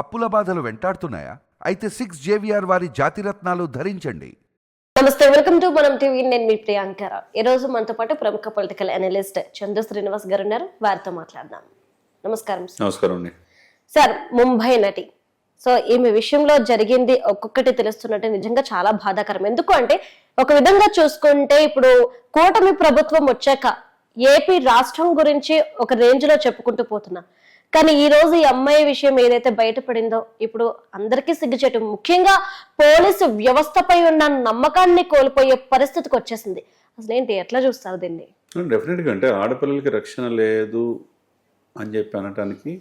అప్పుల బాధలు వెంటాడుతున్నాయా? అయితే సిక్స్ జేవిఆర్ వారి జాతిరత్నాలు ధరించండి. నమస్తే వెల్కమ్ టు మనం టీవీ నేను మీ ప్రియాంకర ఈ రోజు మనతో పాటు ప్రముఖ పొలిటికల్ అనలిస్ట్ చందు శ్రీనివాస్ గారు ఉన్నారు. వారితో మాట్లాడదాం. నమస్కారం సార్. నమస్కారం అండి. సార్ ముంబై నటి. సో ఈమె విషయంలో జరిగింది ఒక్కొక్కటి తెలుస్తున్నట్టు నిజంగా చాలా బాధాకరం. ఎందుకు అంటే ఒక విధంగా చూసుకుంటే ఇప్పుడు కూటమి ప్రభుత్వం వచ్చాక ఏపీ రాష్ట్రం గురించి ఒక రేంజ్లో చెప్పుకుంటూ పోతున్నా. కానీ ఈ రోజు ఈ అమ్మాయి విషయం ఏదైతే బయటపడిందో ఇప్పుడు అందరికీ సిగ్గుచేటు. ముఖ్యంగా పోలీసు వ్యవస్థపై ఉన్న నమ్మకాన్ని కోల్పోయే పరిస్థితికి వచ్చేసింది. అసలు ఏంటి ఎట్లా చూస్తారు దీన్ని? డెఫినెట్గా అంటే ఆడపిల్లలకి రక్షణ లేదు అని చెప్పి అనటానికి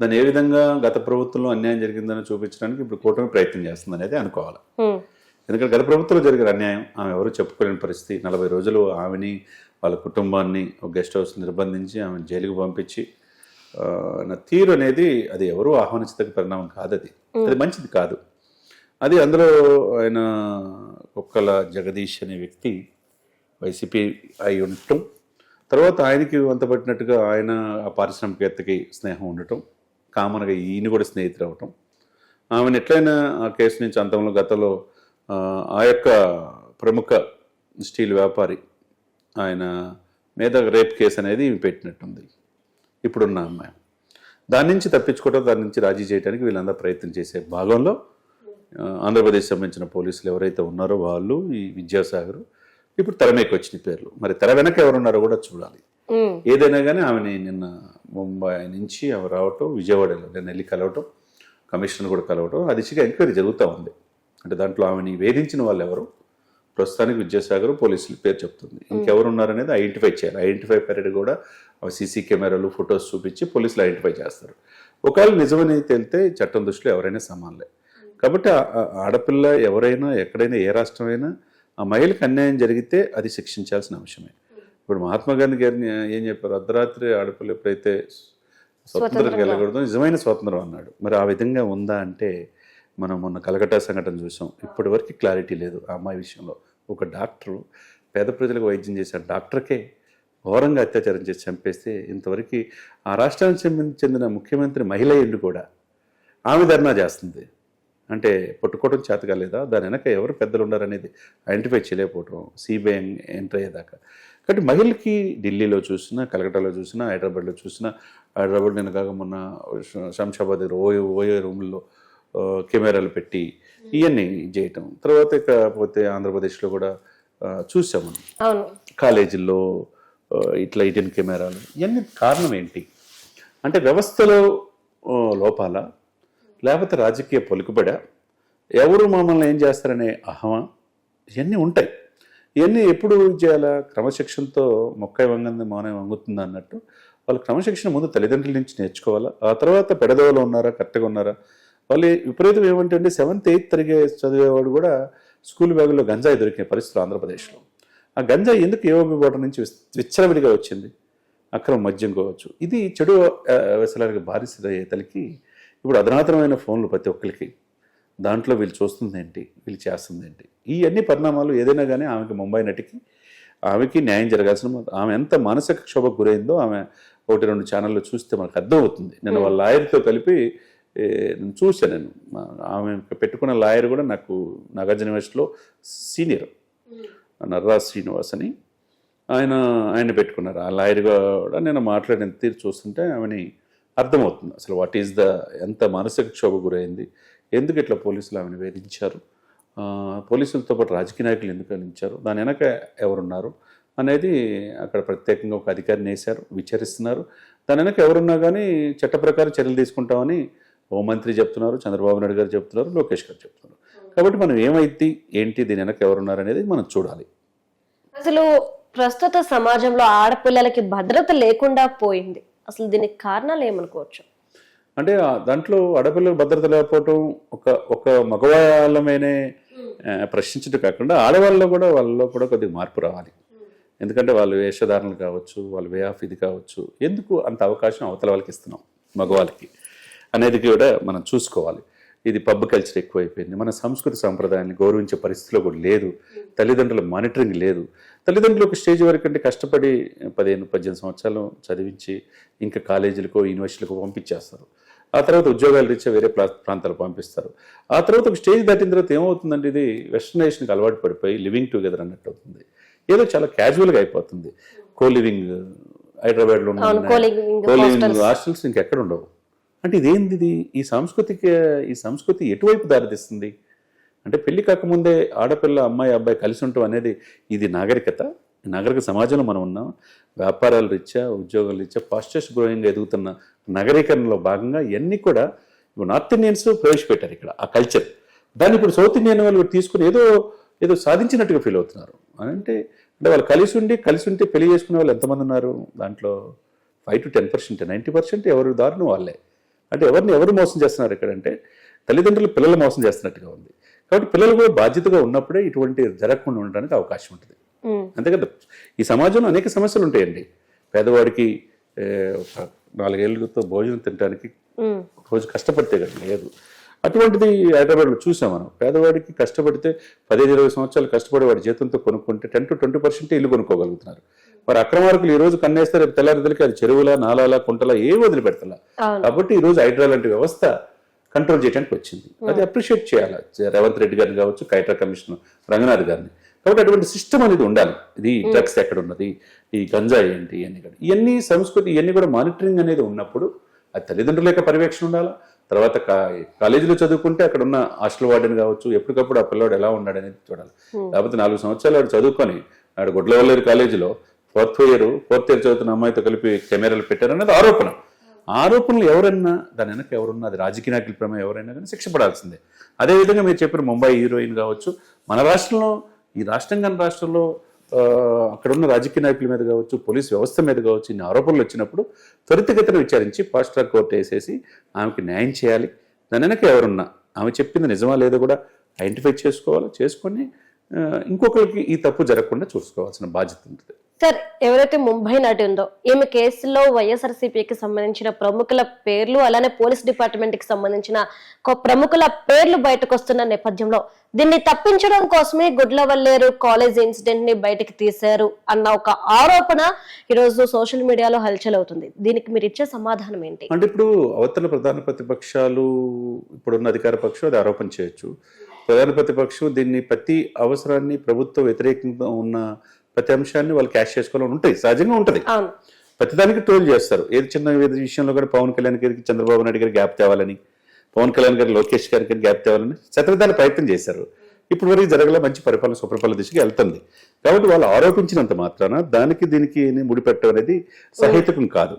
దాన్ని ఏ విధంగా గత ప్రభుత్వంలో అన్యాయం జరిగిందని చూపించడానికి ఇప్పుడు కూటమి ప్రయత్నం చేస్తుంది అనేది అనుకోవాలి. ఎందుకంటే గత ప్రభుత్వంలో జరిగిన అన్యాయం ఆమె ఎవరు చెప్పుకోలేని పరిస్థితి. నలభై రోజులు ఆమెని వాళ్ళ కుటుంబాన్ని ఒక గెస్ట్ హౌస్ నిర్బంధించి ఆమె జైలుకు పంపించి తీరు అనేది అది ఎవరూ ఆహ్వానించదగ్గ పరిణామం కాదు అది. అది మంచిది కాదు. అది అందులో ఆయన కుక్కల జగదీష్ అనే వ్యక్తి వైసీపీ అయి ఉండటం తర్వాత ఆయనకి వంత పట్టినట్టుగా ఆయన ఆ పారిశ్రామికవేత్తకి స్నేహం ఉండటం కామన్గా ఈయన కూడా స్నేహితులు అవటం. ఆమెను ఎట్లయినా ఆ కేసు నుంచి అంతంలో గతంలో ఆ, యొక్క ప్రముఖ స్టీల్ వ్యాపారి ఆయన మీద రేప్ కేసు అనేది పెట్టినట్టుంది. ఇప్పుడున్న అమ్మాయి. దాని నుంచి తప్పించుకోవడం దాని నుంచి రాజీ చేయడానికి వీళ్ళందరూ ప్రయత్నం చేసే భాగంలో ఆంధ్రప్రదేశ్ సంబంధించిన పోలీసులు ఎవరైతే ఉన్నారో వాళ్ళు ఈ విద్యాసాగర్ ఇప్పుడు తెర మీదకి వచ్చిన పేర్లు. మరి తెర వెనక ఎవరున్నారో కూడా చూడాలి. ఏదైనా కానీ ఆమెని నిన్న ముంబై నుంచి ఆమె రావటం విజయవాడలో నేను వెళ్ళి కలవటం కమిషనర్ కూడా కలవటం ఆ దిశగా ఎంక్వైరీ జరుగుతూ ఉంది. అంటే దాంట్లో ఆమెని వేధించిన వాళ్ళు ఎవరు? ప్రస్తుతానికి విద్యాసాగర్ పోలీసుల పేరు చెప్తుంది. ఇంకెవరు ఉన్నారనేది ఐడెంటిఫై చేయాలి. ఐడెంటిఫై పీరియడ్ కూడా సీసీ కెమెరాలు ఫొటోస్ చూపించి పోలీసులు ఐడెంటిఫై చేస్తారు. ఒకవేళ నిజమని తేలితే చట్టం దృష్టిలో ఎవరైనా సమానలే. కాబట్టి ఆడపిల్ల ఎవరైనా ఎక్కడైనా ఏ రాష్ట్రమైనా ఆ మహిళకి అన్యాయం జరిగితే అది శిక్షించాల్సిన అంశమే. ఇప్పుడు మహాత్మా గాంధీ గారిని ఏం చెప్పారు? అర్ధరాత్రి ఆడపిల్ల ఎప్పుడైతే స్వతంత్రం వెళ్ళకూడదు నిజమైన స్వాతంత్రం అన్నాడు. మరి ఆ విధంగా ఉందా అంటే మనం మొన్న కలకట్టా సంఘటన చూసాం. ఇప్పటి వరకు క్లారిటీ లేదు ఆ అమ్మాయి విషయంలో. ఒక డాక్టరు పేద ప్రజలకు వైద్యం చేసే డాక్టర్కే ఘోరంగా అత్యాచారం చేసి చంపేస్తే ఇంతవరకు ఆ రాష్ట్రానికి చెందిన- చెందిన ముఖ్యమంత్రి మహిళ ఇల్లు కూడా ఆమె ధర్నా చేస్తుంది. అంటే పట్టుకోవడం చేత కాలేదా? దాని వెనక ఎవరు పెద్దలు ఉన్నారనేది ఐడెంటిఫై చేయలేకపోవడం సిబిఐ ఎంటర్ అయ్యేదాకా. కాబట్టి మహిళకి ఢిల్లీలో చూసినా కలకట్టాలో చూసినా హైదరాబాద్లో చూసినా హైదరాబాద్ నేను కాక మొన్న శంషాబాద్ ఓయో ఓయో రూముల్లో కెమెరాలు పెట్టి ఇవన్నీ చేయటం. తర్వాత ఇకపోతే ఆంధ్రప్రదేశ్లో కూడా ఆ, చూసాం మనం. అవును. కాలేజీల్లో ఇట్లా ఇటెన్ కెమెరాలు ఇవన్నీ కారణం ఏంటి? అంటే వ్యవస్థలో లోపాల? లేకపోతే రాజకీయ పలుకుబడ? ఎవరు మమ్మల్ని ఏం చేస్తారనే అహమా? ఇవన్నీ ఉంటాయి. ఇవన్నీ ఎప్పుడు చేయాలా? క్రమశిక్షణతో మొక్కై వంగంది మౌనం వంగుతుంది అన్నట్టు వాళ్ళు క్రమశిక్షణ ముందు తల్లిదండ్రుల నుంచి నేర్చుకోవాలా? ఆ తర్వాత పెడదవలో ఉన్నారా? కరెక్ట్గా ఉన్నారా? వాళ్ళు విపరీతం ఏమంటే సెవెంత్ ఎయిత్ తరిగే చదివేవాడు కూడా స్కూల్ బ్యాగుల్లో గంజాయి దొరికిన పరిస్థితులు ఆంధ్రప్రదేశ్లో. ఆ గంజాయి ఎందుకు ఏఓబి బోర్డర్ నుంచి విచ్చలవిడిగా వచ్చింది? అక్రమ మద్యం కావచ్చు. ఇది చెడు ఆ, వ్యసనాలకు బారిసయ్యే తలకి ఇప్పుడు అధునాతనమైన ఫోన్లు ప్రతి ఒక్కరికి. దాంట్లో వీళ్ళు చూస్తుంది ఏంటి? వీళ్ళు చేస్తుంది ఏంటి? ఈ అన్ని పరిణామాలు ఏదైనా కానీ ఆమెకి ముంబై నటికి ఆమెకి న్యాయం జరగాల్సిన ఆమె ఎంత మానసిక క్షోభకు గురైందో ఆమె ఒకటి రెండు ఛానల్లో చూస్తే మనకు అర్థమవుతుంది. నేను వాళ్ళ లాయర్తో కలిపి చూశాను నేను. ఆమె పెట్టుకున్న లాయర్ కూడా నాకు నాగార్జున యూనివర్సిటీలో సీనియర్. నర్రాజ్ శ్రీనివాస్ అని. ఆయన ఆయన పెట్టుకున్నారు. ఆ లాయర్ కూడా నేను మాట్లాడిన తీరు చూస్తుంటే ఆమెని అర్థమవుతుంది. అసలు వాట్ ఈస్ ద ఎంత మానసిక క్షోభ గురైంది. ఎందుకు ఇట్లా పోలీసులు ఆమెను వేధించారు? పోలీసులతో పాటు రాజకీయ నాయకులు ఎందుకు వేధించారు? దాని వెనక ఎవరున్నారు? అనేది అక్కడ ప్రత్యేకంగా ఒక అధికారిని వేశారు విచారిస్తున్నారు. దాని వెనక ఎవరున్నా కానీ చట్ట ప్రకారం చర్యలు తీసుకుంటామని హోంమంత్రి చెప్తున్నారు చంద్రబాబు నాయుడు గారు చెప్తున్నారు లోకేష్ గారు చెప్తున్నారు. కాబట్టి మనం ఏమైతే ఏంటి దీని వెనక ఎవరున్నారు అనేది మనం చూడాలి. అసలు ప్రస్తుత సమాజంలో ఆడపిల్లలకి భద్రత లేకుండా పోయింది. అసలు దీనికి కారణాలు ఏమనుకోవచ్చు? అంటే దాంట్లో ఆడపిల్లలు భద్రత లేకపోవటం ఒక ఒక మగవాళ్ళమేనే ప్రశ్నించడం కాకుండా ఆడవాళ్ళలో కూడా వాళ్ళలో కూడా కొద్దిగా మార్పు రావాలి. ఎందుకంటే వాళ్ళు వేషధారణలు కావచ్చు వాళ్ళ వే ఆఫ్ ఇది కావచ్చు ఎందుకు అంత అవకాశం అవతల వాళ్ళకి ఇస్తున్నాం మగవాళ్ళకి? అనేది కూడా మనం చూసుకోవాలి. ఇది పబ్ కల్చర్ ఎక్కువైపోయింది. మన సంస్కృతి సాంప్రదాయాన్ని గౌరవించే పరిస్థితిలో కూడా లేదు. తల్లిదండ్రుల మానిటరింగ్ లేదు. తల్లిదండ్రులు ఒక స్టేజ్ వరకు అంటే కష్టపడి పదిహేను పద్దెనిమిది సంవత్సరాలు చదివించి ఇంకా కాలేజీలకో యూనివర్సిటీలకో పంపించేస్తారు. ఆ తర్వాత ఉద్యోగాలు రీత్యా వేరే ప్రా ప్రాంతాలు పంపిస్తారు. ఆ తర్వాత ఒక స్టేజ్ దాటిన తర్వాత ఏమవుతుందంటే ఇది వెస్టర్నైజేషన్కి అలవాటు పడిపోయి లివింగ్ టుగెదర్ అన్నట్టు అవుతుంది. ఏదో చాలా క్యాజువల్గా అయిపోతుంది. కో లివింగ్ హైదరాబాద్లో ఉన్న co-living hostels. హాస్టల్స్ ఇంకెక్కడ ఉండవు. అంటే ఇదేంది ఇది ఈ సాంస్కృతిక ఈ సంస్కృతి ఎటువైపు దారితీస్తుంది? అంటే పెళ్ళి కాకముందే ఆడపిల్ల అమ్మాయి అబ్బాయి కలిసి ఉండటం అనేది ఇది నాగరికత. నాగరిక సమాజంలో మనం ఉన్నాం. వ్యాపారాల రీత్యా ఉద్యోగాల రీత్యా పాశ్చాత్య గ్రోయింగ్గా ఎదుగుతున్న నగరీకరణలో భాగంగా ఇవన్నీ కూడా నార్త్ ఇండియన్స్ ప్రవేశపెట్టారు ఇక్కడ ఆ కల్చర్. దాన్ని ఇప్పుడు సౌత్ ఇండియన్ వాళ్ళు తీసుకుని ఏదో ఏదో సాధించినట్టుగా ఫీల్ అవుతున్నారు. అని అంటే అంటే వాళ్ళు కలిసి ఉండి కలిసి ఉంటే పెళ్ళి చేసుకునే వాళ్ళు ఎంతమంది ఉన్నారు? దాంట్లో five to ten percent ninety percent ఎవరి దారుణం వాళ్ళే. అంటే ఎవరిని ఎవరు మోసం చేస్తున్నారు ఇక్కడ అంటే తల్లిదండ్రులు పిల్లలు మోసం చేస్తున్నట్టుగా ఉంది. కాబట్టి పిల్లలు కూడా బాధ్యతగా ఉన్నప్పుడే ఇటువంటి జరగకుండా ఉండడానికి అవకాశం ఉంటుంది. అంతే కదా ఈ సమాజంలో అనేక సమస్యలు ఉంటాయండి. పేదవాడికి నాలుగేళ్ళతో భోజనం తినడానికి రోజు కష్టపడితే కదా లేదు. అటువంటిది హైదరాబాద్లో చూసాం మనం. పేదవాడికి కష్టపడితే పదిహేను ఇరవై సంవత్సరాలు కష్టపడి వాడి జీతంతో కొనుక్కుంటే టెన్ టు ట్వంటీ పర్సెంట్ ఇల్లు కొనుక్కోగలుగుతున్నారు. మరి అక్రమార్కులు ఈ రోజు కన్నేస్తే రేపు తెల్లారిదలకి అది చెరువుల నాలాల కుంటల ఏ వదిలిపెడతలా? కాబట్టి ఈ రోజు హైడ్రా లాంటి వ్యవస్థ కంట్రోల్ చేయడానికి వచ్చింది. అది అప్రిషియేట్ చేయాలి? రేవంత్ రెడ్డి గారిని కావచ్చు కైట్రా కమిషనర్ రంగనాథ్ గారిని. కాబట్టి అటువంటి సిస్టమ్ అనేది ఉండాలి. ఇది డ్రగ్స్ ఎక్కడ ఉన్నది ఈ గంజాయి ఏంటి ఇవన్నీ కూడా. ఇవన్నీ సంస్కృతి ఇవన్నీ కూడా మానిటరింగ్ అనేది ఉన్నప్పుడు అది తల్లిదండ్రుల యొక్క పర్యవేక్షణ ఉండాలా? తర్వాత కాలేజీలో చదువుకుంటే అక్కడ ఉన్న హాస్టల్ వార్డెన్ కావచ్చు ఎప్పటికప్పుడు ఆ పిల్లవాడు ఎలా ఉన్నాడు అనేది చూడాలి లేకపోతే నాలుగు సంవత్సరాలు వాడు చదువుకొని ఆడు గుడ్లవల్లేరు కాలేజీలో ఫోర్త్ ఇయర్ ఫోర్త్ ఇయర్ చదువుతున్న అమ్మాయితో కలిపి కెమెరాలు పెట్టారనేది ఆరోపణ. ఆరోపణలు ఎవరన్నా దాని వెనక ఎవరున్నా అది రాజకీయ నాయకుల ప్రమేయం ఎవరైనా కానీ శిక్ష పడాల్సిందే. అదేవిధంగా మీరు చెప్పిన ముంబై హీరోయిన్ కావచ్చు మన రాష్ట్రంలో ఈ రాష్ట్రం కానీ రాష్ట్రంలో అక్కడున్న అక్కడ ఉన్న రాజకీయ నాయకుల మీద కావచ్చు పోలీస్ వ్యవస్థ మీద కావచ్చు ఇన్ని ఆరోపణలు వచ్చినప్పుడు త్వరితగతిన విచారించి ఫాస్ట్ ట్రాక్ కోర్టు వేసేసి ఆమెకి న్యాయం చేయాలి. దాని వెనక ఎవరున్నా ఆమె చెప్పింది నిజమా లేదో కూడా ఐడెంటిఫై చేసుకోవాలి చేసుకొని ఇంకొకరికి ఈ తప్పు జరగకుండా చూసుకోవాల్సిన బాధ్యత ఉంటుంది. సార్ ఎవరైతే ముంబై నటి ఉందో ఈమె కేసులో వైఎస్ఆర్సీపీకి సంబంధించిన ప్రముఖుల పేర్లు అలానే పోలీస్ డిపార్ట్మెంట్కి సంబంధించిన ప్రముఖుల పేర్లు బయటకు వస్తున్న నేపథ్యంలో దీన్ని తప్పించడం కోసమే గుడ్లవల్లేరు కాలేజ్ ఇన్సిడెంట్ని బయటకు తీశారు అన్న ఒక ఆరోపణ ఈరోజు సోషల్ మీడియాలో హల్చల్ అవుతుంది దీనికి మీరు ఇచ్చే సమాధానం ఏంటి? అంటే ఇప్పుడు అవతల ప్రధాన ప్రతిపక్షాలు ఇప్పుడున్న అధికార పక్షం అది ఆరోపణ చేయొచ్చు. ప్రధాన ప్రతిపక్షం దీన్ని ప్రతి అవసరాన్ని ప్రభుత్వ వ్యతిరేకంగా ఉన్న ప్రతి అంశాన్ని వాళ్ళు క్యాష్ చేసుకోవాలని ఉంటాయి. సహజంగా ఉంటుంది. ప్రతిదానికి ట్రోల్ చేస్తారు. ఏది చిన్న ఏది విషయంలో కూడా పవన్ కళ్యాణ్ గారికి చంద్రబాబు నాయుడు గారికి గ్యాప్ తేవాలని పవన్ కళ్యాణ్ గారు లోకేష్ గారికి గ్యాప్ తేవాలని శతవిధాల ప్రయత్నం చేశారు. ఇప్పుడు వరకు జరగలే మంచి పరిపాలన సుపరిపాలన దిశగా వెళ్తుంది. కాబట్టి వాళ్ళు ఆరోపించినంత మాత్రాన దానికి దీనికి ముడిపెట్టడం అనేది సహేతుకం కాదు.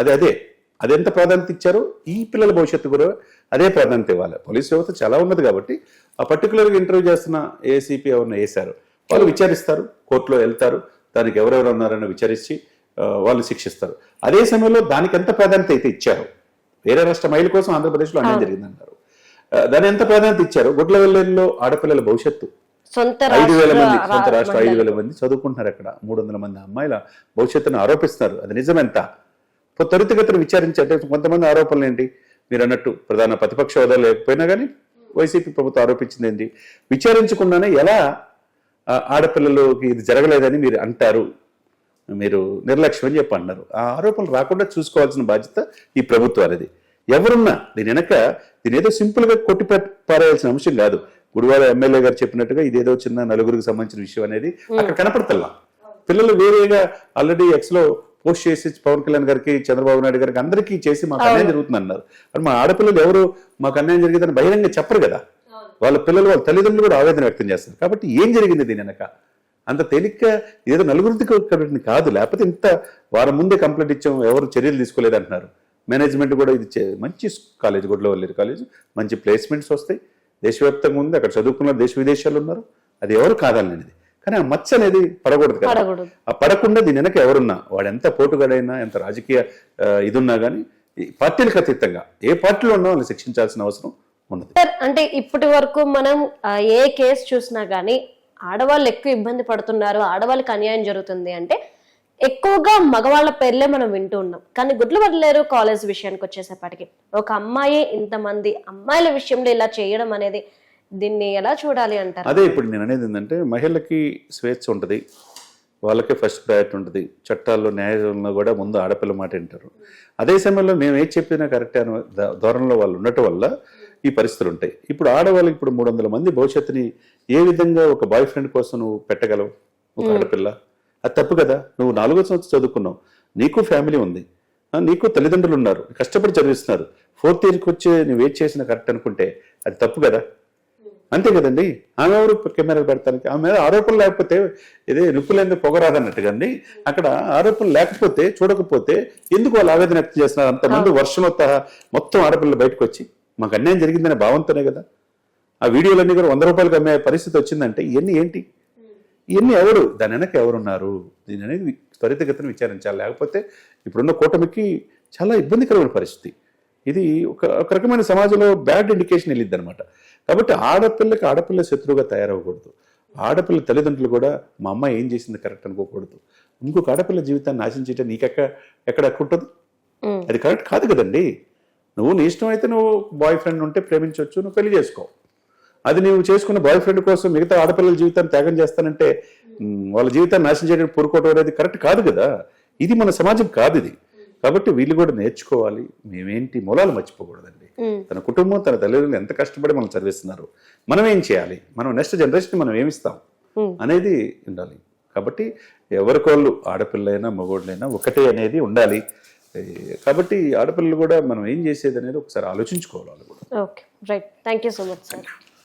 అది అదే. అది ఎంత ప్రాధాన్యత ఇచ్చారో ఈ పిల్లల భవిష్యత్తు కూడా అదే ప్రాధాన్యత ఇవ్వాలి. పోలీస్ వ్యవస్థ చాలా ఉన్నది కాబట్టి ఆ పర్టికులర్గా ఇంటర్వ్యూ చేస్తున్న ఏసీపీ ఎవరిని వేశారు. వాళ్ళు విచారిస్తారు కోర్టులో వెళ్తారు దానికి ఎవరెవరు ఉన్నారని విచారించి ఆ, వాళ్ళని శిక్షిస్తారు. అదే సమయంలో దానికి ఎంత ప్రాధాన్యత అయితే ఇచ్చారు వేరే రాష్ట్ర మహిళ కోసం ఆంధ్రప్రదేశ్లో అన్యాయం జరిగిందంటారు దాని ఎంత ప్రాధాన్యత ఇచ్చారు గుడ్ల వెల్లెల్లో ఆడపిల్లల భవిష్యత్తు. ఐదు వేల మంది సొంత రాష్ట్ర ఐదు. వేల మంది చదువుకుంటున్నారు అక్కడ. మూడు వందల మంది అమ్మాయిల భవిష్యత్తును ఆరోపిస్తున్నారు. అది నిజమెంత? త్వరితగతిన విచారించి కొంతమంది ఆరోపణలు ఏంటి? మీరు అన్నట్టు ప్రధాన ప్రతిపక్ష హోదా లేకపోయినా కానీ వైసీపీ ప్రభుత్వం ఆరోపించింది ఏంటి? విచారించకుండానే ఎలా ఆడపిల్లలకి ఇది జరగలేదని మీరు అంటారు. మీరు నిర్లక్ష్యం అని చెప్పి అన్నారు. ఆ ఆరోపణలు రాకుండా చూసుకోవాల్సిన బాధ్యత ఈ ప్రభుత్వానిది ఎవరున్నా దీని వెనక దీని ఏదో సింపుల్గా కొట్టి పారేయాల్సిన అంశం కాదు. గుడివాడ ఎమ్మెల్యే గారు చెప్పినట్టుగా ఇదేదో చిన్న నలుగురికి సంబంధించిన విషయం అనేది అక్కడ కనపడతల్లా పిల్లలు వేరేగా ఆల్రెడీ ఎక్స్లో పోస్ట్ చేసి పవన్ కళ్యాణ్ గారికి చంద్రబాబు నాయుడు గారికి అందరికీ చేసి మాకు అన్యాయం జరుగుతుంది అన్నారు మా ఆడపిల్లలు ఎవరు మాకు అన్యాయం జరిగిందని బహిరంగ చెప్పరు కదా. వాళ్ళ పిల్లలు వాళ్ళ తల్లిదండ్రులు కూడా ఆవేదన వ్యక్తం చేస్తారు. కాబట్టి ఏం జరిగింది దీని వెనక? అంత తేలిగ్గా ఏదో నలుగురికి కాదు. లేకపోతే ఇంత వారం ముందే కంప్లైంట్ ఇచ్చాం ఎవరు చర్యలు తీసుకోలేదు అంటున్నారు. మేనేజ్మెంట్ కూడా ఇది మంచి కాలేజ్ గుడ్లో వెళ్ళారు కాలేజ్ మంచి ప్లేస్మెంట్స్ వస్తాయి. దేశవ్యాప్తంగా ఉంది. అక్కడ చదువుకున్న దేశ విదేశాలు ఉన్నారు. అది ఎవరు కాదనేది కానీ ఆ మచ్చ అనేది పడకూడదు కదా. ఆ పడకుండా దీని వెనక ఎవరున్నా వాడు ఎంత పోటుగాడైనా ఎంత రాజకీయ ఆ, ఇదున్నా కానీ పార్టీలకు అతీతంగా ఏ పార్టీలో ఉన్నా వాళ్ళని శిక్షించాల్సిన అవసరం ఉన్నది. అంటే ఇప్పటి వరకు మనం ఏ కేసు చూసినా గానీ ఆడవాళ్ళు ఎక్కువ ఇబ్బంది పడుతున్నారు ఆడవాళ్ళకి అన్యాయం జరుగుతుంది అంటే ఎక్కువగా మగవాళ్ళ పేర్లే మనం వింటూ ఉన్నాం. కానీ గుడ్లు వదలేరు కాలేజ్ విషయానికి వచ్చేసేపటికి. ఒక అమ్మాయి ఇంతమంది అమ్మాయిల విషయంలో ఇలా చేయడం అనేది దీన్ని ఎలా చూడాలి అంటారు? అదే ఇప్పుడు నేను అనేది ఏంటంటే మహిళకి స్వేచ్ఛ ఉంటుంది వాళ్ళకే ఫస్ట్ ప్రయారిటీ ఉంటుంది చట్టాల్లో న్యాయంలో కూడా ముందు ఆడపిల్ల మాట వింటారు. అదే సమయంలో మేము ఏది చెప్పినా కరెక్ట్ అనే ధోరణిలో వాళ్ళు ఉండటం వల్ల ఈ పరిస్థితులు ఉంటాయి. ఇప్పుడు ఆడవాళ్ళకి ఇప్పుడు మూడు వందల మంది భవిష్యత్తుని ఏ విధంగా ఒక బాయ్ ఫ్రెండ్ కోసం నువ్వు పెట్టగలవు? ఒక ఆడపిల్ల. అది తప్పు కదా. నువ్వు నాలుగో సంవత్సరం చదువుకున్నావు. నీకు ఫ్యామిలీ ఉంది. నీకు తల్లిదండ్రులు ఉన్నారు. కష్టపడి చదివిస్తున్నారు. ఫోర్త్ ఇయర్కి వచ్చి నువ్వు వెయిట్ చేసిన కరెక్ట్ అనుకుంటే అది తప్పు కదా. అంతే కదండి. ఆమె ఎవరు కెమెరా పెడతానికి? ఆమె మీద ఆరోపణలు లేకపోతే ఇదే నిప్పులేంది పొగరాదన్నట్టుగా అండి అక్కడ ఆరోపణలు లేకపోతే చూడకపోతే ఎందుకు వాళ్ళు ఆవేదన వ్యక్తం చేస్తున్నారు? అంతమంది వర్షంలో మొత్తం ఆడపిల్లలు బయటకు వచ్చి మాకు అన్యాయం జరిగిందనే భావంతోనే కదా. ఆ వీడియోలన్నీ కూడా వంద రూపాయలకి అమ్మే పరిస్థితి వచ్చిందంటే ఇవన్నీ ఏంటి? ఇవన్నీ ఎవరు? దాని వెనక ఎవరున్నారు? దీని అనేది త్వరితగతిన విచారించాలి. లేకపోతే ఇప్పుడున్న కూటమికి చాలా ఇబ్బందికరమైన పరిస్థితి. ఇది ఒక ఒక రకమైన సమాజంలో బ్యాడ్ ఇండికేషన్ వెళ్ళిద్ది అనమాట కాబట్టి ఆడపిల్లకి ఆడపిల్ల శత్రువుగా తయారవ్వకూడదు. ఆడపిల్ల తల్లిదండ్రులు కూడా మా అమ్మాయి ఏం చేసింది కరెక్ట్ అనుకోకూడదు. ఇంకొక ఆడపిల్ల జీవితాన్ని నాశనం చేయటం నీకెక్క ఎక్కడ ఉంటుంది. అది కరెక్ట్ కాదు కదండి. నువ్వు నీ ఇష్టం అయితే నువ్వు బాయ్ ఫ్రెండ్ ఉంటే ప్రేమించవచ్చు నువ్వు పెళ్ళి చేసుకో. అది నువ్వు చేసుకున్న బాయ్ ఫ్రెండ్ కోసం మిగతా ఆడపిల్లల జీవితాన్ని త్యాగం చేస్తానంటే వాళ్ళ జీవితాన్ని నాశనం చేయడం పూరుకోవడం అనేది కరెక్ట్ కాదు కదా. ఇది మన సమాజం కాదు ఇది. కాబట్టి వీళ్ళు కూడా నేర్చుకోవాలి. మేమేంటి మూలాలు మర్చిపోకూడదండి. తన కుటుంబం తన తల్లిదండ్రులు ఎంత కష్టపడి మనం చదివిస్తున్నారు. మనం ఏం చేయాలి? మనం నెక్స్ట్ జనరేషన్ మనం ఏమిస్తాం. అనేది ఉండాలి. కాబట్టి ఎవరికోళ్ళు ఆడపిల్లైనా మగోళ్ళైనా ఒకటే అనేది ఉండాలి. కాబట్టి ఆడపిల్లలు కూడా మనం ఏం చేసేది అనేది ఒకసారి ఆలోచించుకోవాలి కూడా. Okay right thank you so much sir